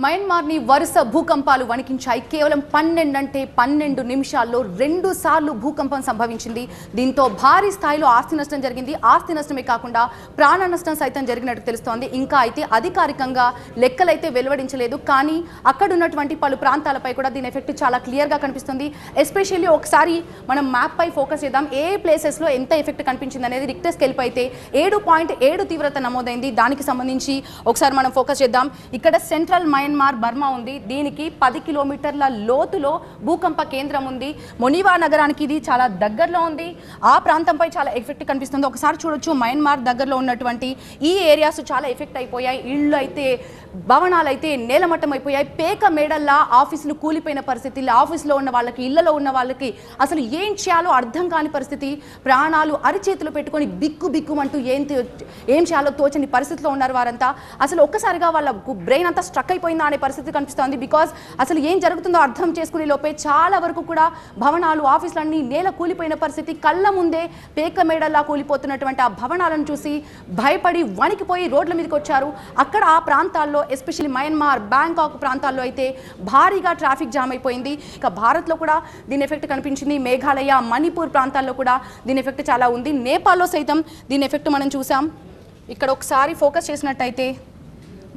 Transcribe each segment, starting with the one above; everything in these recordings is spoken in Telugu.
మయన్మార్ని వరుస భూకంపాలు వణికించాయి. కేవలం పన్నెండు అంటే పన్నెండు నిమిషాల్లో రెండు సార్లు భూకంపం సంభవించింది. దీంతో భారీ స్థాయిలో ఆస్తి నష్టం జరిగింది. ఆస్తి నష్టమే కాకుండా ప్రాణ నష్టం సైతం జరిగినట్టు తెలుస్తోంది. ఇంకా అయితే అధికారికంగా లెక్కలైతే వెలువడించలేదు. కానీ అక్కడ ఉన్నటువంటి పలు ప్రాంతాలపై కూడా దీని ఎఫెక్ట్ చాలా క్లియర్గా కనిపిస్తుంది. ఎస్పెషల్లీ ఒకసారి మనం మ్యాప్ పై ఫోకస్ చేద్దాం. ఏ ప్లేసెస్లో ఎంత ఎఫెక్ట్ కనిపించింది అనేది రిక్టర్ స్కేల్ అయితే ఏడు పాయింట్ ఏడు తీవ్రత నమోదైంది. దానికి సంబంధించి ఒకసారి మనం ఫోకస్ చేద్దాం. ఇక్కడ సెంట్రల్ మయన్మార్ బర్మా ఉంది. దీనికి పది కిలోమీటర్ల లోతులో భూకంప కేంద్రం ఉంది. మొనివా నగరానికి ఇది చాలా దగ్గరలో ఉంది. ఆ ప్రాంతంపై చాలా ఎఫెక్ట్ కనిపిస్తుంది. ఒకసారి చూడొచ్చు మయన్మార్ దగ్గరలో ఉన్నటువంటి ఈ ఏరియాస్ చాలా ఎఫెక్ట్ అయిపోయాయి. ఇళ్ళు అయితే భవనాలు అయితే నేలమట్టం అయిపోయాయి పేక మేడల్లా ఆఫీసులు కూలిపోయిన పరిస్థితి. ఆఫీసులో ఉన్న వాళ్ళకి ఇళ్ళలో ఉన్న వాళ్ళకి అసలు ఏం చేయాలో అర్థం కాని పరిస్థితి. ప్రాణాలు అరిచేతులు పెట్టుకొని బిక్కు బిక్కుమంటూ ఏం ఏం చేయాలో తోచని పరిస్థితిలో ఉన్నారు వారంతా. అసలు ఒక్కసారిగా వాళ్ళ బ్రెయిన్ అంతా స్ట్రక్ అయిపోయింది అనే పరిస్థితి కనిపిస్తోంది. బికాజ్ అసలు ఏం జరుగుతుందో అర్థం చేసుకునే లోపే చాలా వరకు కూడా భవనాలు ఆఫీసులన్నీ నేల కూలిపోయిన పరిస్థితి. కళ్ళ ముందే పేక మేడల్లా కూలిపోతున్నటువంటి ఆ భవనాలను చూసి భయపడి వణికిపోయి రోడ్ల మీదకి వచ్చారు. అక్కడ ఆ ప్రాంతాల్లో ఎస్పెషల్లీ మయన్మార్ బ్యాంకాక్ ప్రాంతాల్లో అయితే భారీగా ట్రాఫిక్ జామ్ అయిపోయింది. ఇక భారత్లో కూడా దీని ఎఫెక్ట్ కనిపించింది. మేఘాలయ మణిపూర్ ప్రాంతాల్లో కూడా దీని ఎఫెక్ట్ చాలా ఉంది. నేపాల్లో సైతం దీని ఎఫెక్ట్ మనం చూసాం. ఇక్కడ ఒకసారి ఫోకస్ చేసినట్టయితే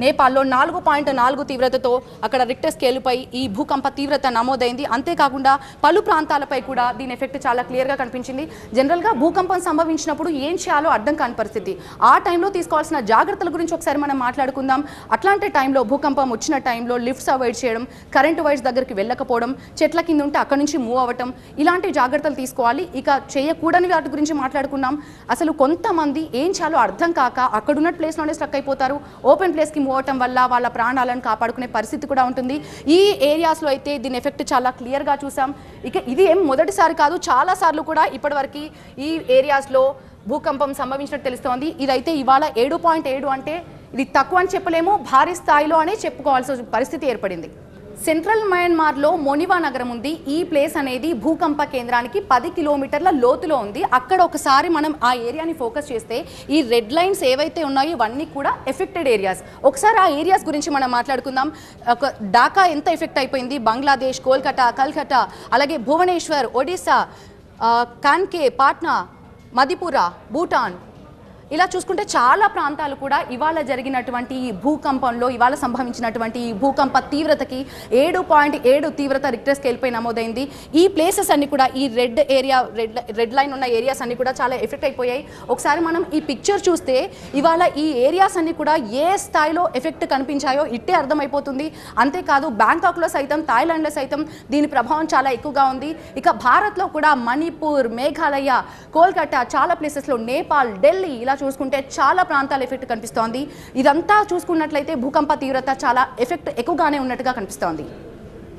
నేపాల్లో నాలుగు పాయింట్ నాలుగు తీవ్రతతో అక్కడ రిక్టర్ స్కేలుపై ఈ భూకంప తీవ్రత నమోదైంది. అంతేకాకుండా పలు ప్రాంతాలపై కూడా దీని ఎఫెక్ట్ చాలా క్లియర్గా కనిపించింది. జనరల్గా భూకంపం సంభవించినప్పుడు ఏం చేయాలో అర్థం కాని పరిస్థితి. ఆ టైంలో తీసుకోవాల్సిన జాగ్రత్తల గురించి ఒకసారి మనం మాట్లాడుకుందాం. అట్లాంటి టైంలో భూకంపం వచ్చిన టైంలో లిఫ్ట్స్ అవాయిడ్ చేయడం కరెంటు వైర్స్ దగ్గరికి వెళ్ళకపోవడం చెట్ల కింద ఉంటే అక్కడి నుంచి మూవ్ అవ్వటం ఇలాంటి జాగ్రత్తలు తీసుకోవాలి. ఇక చేయకూడని వాటి గురించి మాట్లాడుకున్నాం అసలు కొంతమంది ఏం చేయాలో అర్థం కాక అక్కడున్న ప్లేస్లోనే స్ట్రక్ అయిపోతారు. ఓపెన్ ప్లేస్కి మూవ్ వల్ల వాళ్ళ ప్రాణాలను కాపాడుకునే పరిస్థితి కూడా ఉంటుంది. ఈ ఏరియాస్లో అయితే దీని ఎఫెక్ట్ చాలా క్లియర్గా చూసాం. ఇక ఇది ఏం మొదటిసారి కాదు చాలా సార్లు కూడా ఇప్పటివరకు ఈ ఏరియాస్లో భూకంపం సంభవించినట్టు తెలుస్తోంది. ఇదైతే ఇవాళ ఏడు పాయింట్ ఏడు అంటే ఇది తక్కువ అని చెప్పలేము భారీ స్థాయిలో అనే చెప్పుకోవాల్సిన పరిస్థితి ఏర్పడింది. సెంట్రల్ మయన్మార్లో మొనివా నగరం ఉంది. ఈ ప్లేస్ అనేది భూకంప కేంద్రానికి పది కిలోమీటర్ల లోతులో ఉంది. అక్కడ ఒకసారి మనం ఆ ఏరియాని ఫోకస్ చేస్తే ఈ రెడ్ లైన్స్ ఏవైతే ఉన్నాయో ఇవన్నీ కూడా ఎఫెక్టెడ్ ఏరియాస్. ఒకసారి ఆ ఏరియాస్ గురించి మనం మాట్లాడుకుందాం. ఒక ఢాకా ఎంత ఎఫెక్ట్ అయిపోయింది? బంగ్లాదేశ్ కోల్కతా కల్కటా అలాగే భువనేశ్వర్ ఒడిశా కాన్కే పాట్నా మదిపుర భూటాన్ ఇలా చూసుకుంటే చాలా ప్రాంతాలు కూడా ఇవాళ జరిగినటువంటి ఈ భూకంపంలో ఇవాళ సంభవించినటువంటి ఈ భూకంప తీవ్రతకి ఏడు పాయింట్ ఏడు తీవ్రత రిక్టర్ స్కేల్పై నమోదైంది. ఈ ప్లేసెస్ అన్ని కూడా ఈ red area red red line ఉన్న ఏరియాస్ అన్ని కూడా చాలా ఎఫెక్ట్ అయిపోయాయి. ఒకసారి మనం ఈ పిక్చర్ చూస్తే ఇవాళ ఈ ఏరియాస్ అన్ని కూడా ఏ స్థాయిలో ఎఫెక్ట్ కనిపించాయో ఇట్టే అర్థమైపోతుంది. అంతేకాదు బ్యాంకాక్లో సైతం థాయిలాండ్లో సైతం దీని ప్రభావం చాలా ఎక్కువగా ఉంది. ఇక భారత్లో కూడా మణిపూర్ మేఘాలయ కోల్కతా చాలా ప్లేసెస్లో నేపాల్ ఢిల్లీ ఇలా చూసుకుంటే చాలా ప్రాంతాల ఎఫెక్ట్ కనిపిస్తోంది. ఇదంతా చూసుకున్నట్లయితే భూకంప తీవ్రత చాలా ఎఫెక్ట్ ఎక్కువగానే ఉన్నట్టుగా కనిపిస్తోంది.